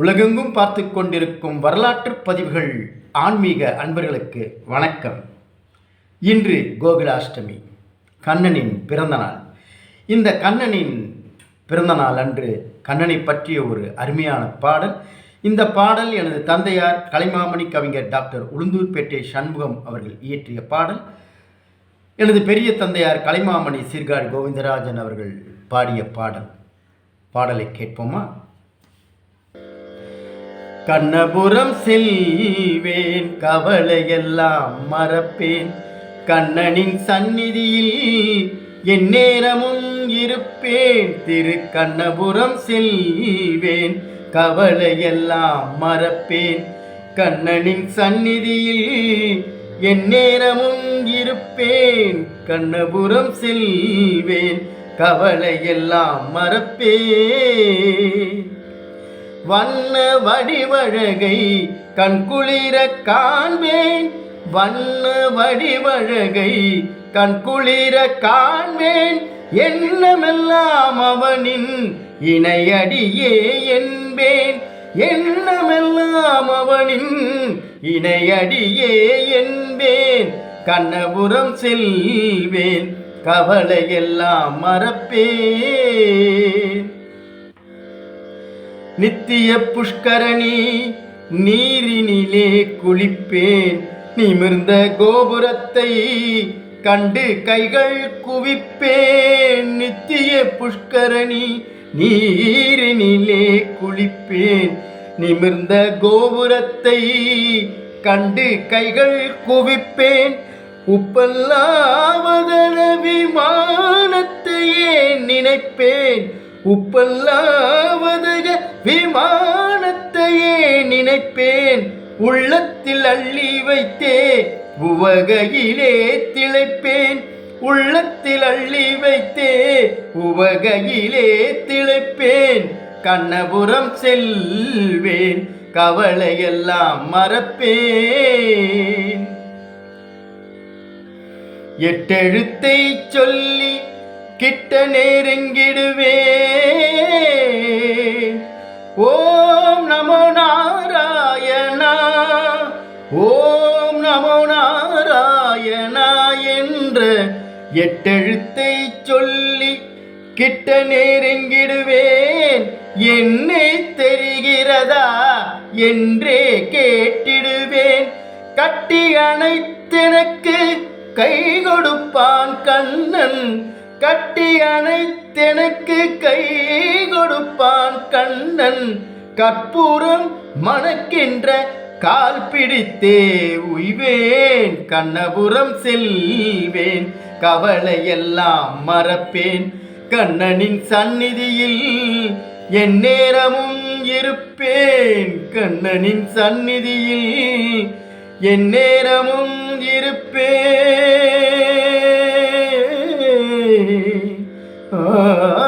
உலகெங்கும் பார்த்து கொண்டிருக்கும் வரலாற்று பதிவுகள் ஆன்மீக அன்பர்களுக்கு வணக்கம். இன்று கோகுலாஷ்டமி கண்ணனின் பிறந்தநாள் இந்த கண்ணனின் பிறந்தநாள் அன்று கண்ணனை பற்றிய ஒரு அருமையான பாடல். இந்த பாடல் எனது தந்தையார் கலைமாமணி கவிஞர் டாக்டர் உளுந்தூர்பேட்டை சண்முகம் அவர்கள் இயற்றிய பாடல். எனது பெரிய தந்தையார் கலைமாமணி சீர்காழி கோவிந்தராஜன் அவர்கள் பாடிய பாடல். பாடலை கேட்போமா? கண்ணபுரம் செல்வேன் கவலையெல்லாம் மறப்பேன். கண்ணனின் சந்நிதியில் என் நேரமும் இருப்பேன். திரு கண்ணபுரம் செல்வேன் கவலையெல்லாம் மறப்பேன். கண்ணனின் சந்நிதியில் என் நேரமும் இருப்பேன். கண்ணபுரம் செல்வேன் கவலையெல்லாம் மறப்பேன். வண்ண வடிவழகை கண்குளிர காண்பேன். வண்ண வடிவழகை கண்குளிர காண்பேன். எண்ணமெல்லாம் அவனின் இணையடியே என்பேன். எண்ணமெல்லாம் அவனின் இணையடியே என்பேன். கண்ணபுரம் செல்வேன் கவலையெல்லாம் மறப்பேன். நித்திய புஷ்கரணி நீரினிலே குளிப்பேன். நிமிர்ந்த கோபுரத்தை கண்டு கைகள் குவிப்பேன். நித்திய புஷ்கரணி நீரினிலே குளிப்பேன். நிமிர்ந்த கோபுரத்தை கண்டு கைகள் குவிப்பேன். உப்பல்லாவதன விமானத்தையே நினைப்பேன். உப்பல்லாவதை விமானத்தையே நினைப்பேன். உள்ளத்தில் அள்ளி வைத்தே உவகையிலே திளைப்பேன். உள்ளத்தில் அள்ளி வைத்தே உவகையிலே திளைப்பேன். கண்ணபுரம் செல்வேன் கவலையெல்லாம் மறப்பேன். எட்டெழுத்தை சொல்லி கிட்ட நெருங்கிடுவேன் ஓம் நமோ நாராயணா. ஓம் நமோ நாராயணா என்று எட்டெழுத்தை சொல்லி கிட்ட நெருங்கிடுவேன். என்னை தெரிகிறதா என்றே கேட்டிடுவேன். கட்டி அணைத்தெனக்கு கை கொடுப்பான் கண்ணன். கட்டி அணைத்தெனக்கு கை கொடுப்பான் கண்ணன். கற்பூரம் மணக்கின்ற கால் பிடித்தே உய்வேன். கண்ணபுரம் செல்வேன். கவலையெல்லாம் மறப்பேன். கண்ணனின் சந்நிதியில் என் நேரமும் இருப்பேன். கண்ணனின் சந்நிதியில் என் நேரமும் இருப்பேன். ah.